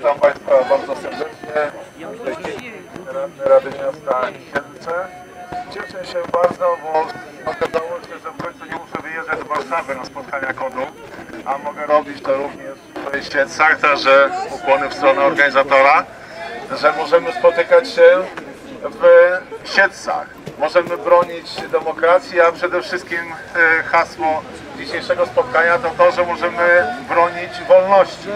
Witam Państwa bardzo serdecznie. Radny Rady Miasta Siedlce. Cieszę się bardzo, bo okazało się, że w końcu nie muszę wyjeżdżać do Warszawy na spotkania kodu, a mogę robić to również w Siedlcach, także ukłony w stronę organizatora, że możemy spotykać się w Siedlcach. Możemy bronić demokracji, a przede wszystkim e, hasło dzisiejszego spotkania to to, że możemy bronić wolności.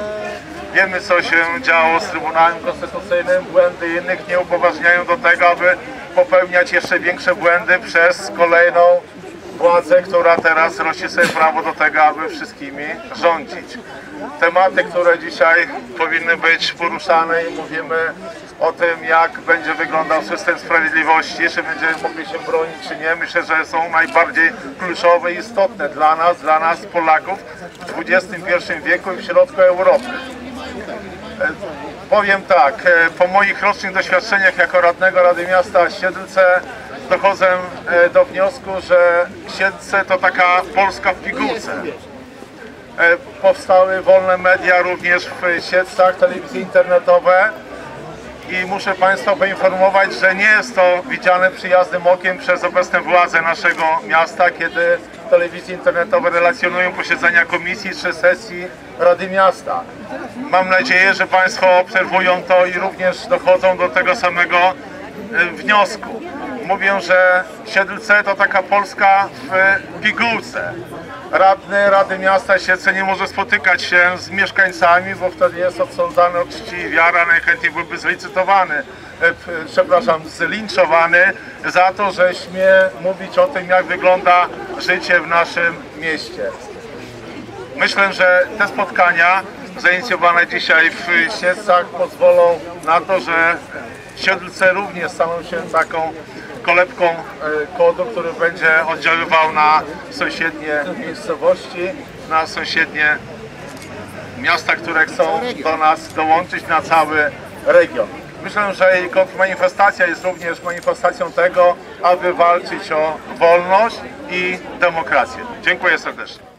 Wiemy, co się działo z Trybunałem Konstytucyjnym. Błędy innych nie upoważniają do tego, aby popełniać jeszcze większe błędy przez kolejną władzę, która teraz rości sobie prawo do tego, aby wszystkimi rządzić. Tematy, które dzisiaj powinny być poruszane i mówimy o tym, jak będzie wyglądał system sprawiedliwości, czy będziemy mogli się bronić, czy nie, myślę, że są najbardziej kluczowe i istotne dla nas, dla nas Polaków w XXI wieku i w środku Europy. E, Powiem tak, e, po moich rocznych doświadczeniach jako radnego Rady Miasta Siedlce dochodzę e, do wniosku, że Siedlce to taka Polska w pigułce. Powstały wolne media również w Siedlcach, telewizje internetowe i muszę Państwa poinformować, że nie jest to widziane przyjaznym okiem przez obecne władze naszego miasta, kiedy telewizje internetowe relacjonują posiedzenia komisji czy sesji Rady Miasta. Mam nadzieję, że Państwo obserwują to i również dochodzą do tego samego e, wniosku. Mówię, że Siedlce to taka Polska w pigułce. Radny Rady Miasta Siedlce nie może spotykać się z mieszkańcami, bo wtedy jest odsądzany od czci i wiara, najchętniej byłby zlicytowany, e, przepraszam, zlinczowany za to, że śmie mówić o tym, jak wygląda życie w naszym mieście. Myślę, że te spotkania zainicjowane dzisiaj w Siedlcach pozwolą na to, że Siedlce również staną się taką kolebką e, kodu, który będzie oddziaływał na sąsiednie miejscowości, na sąsiednie miasta, które chcą do nas dołączyć na cały region. Myślę, że jej kontrmanifestacja jest również manifestacją tego, aby walczyć o wolność i demokrację. Dziękuję serdecznie.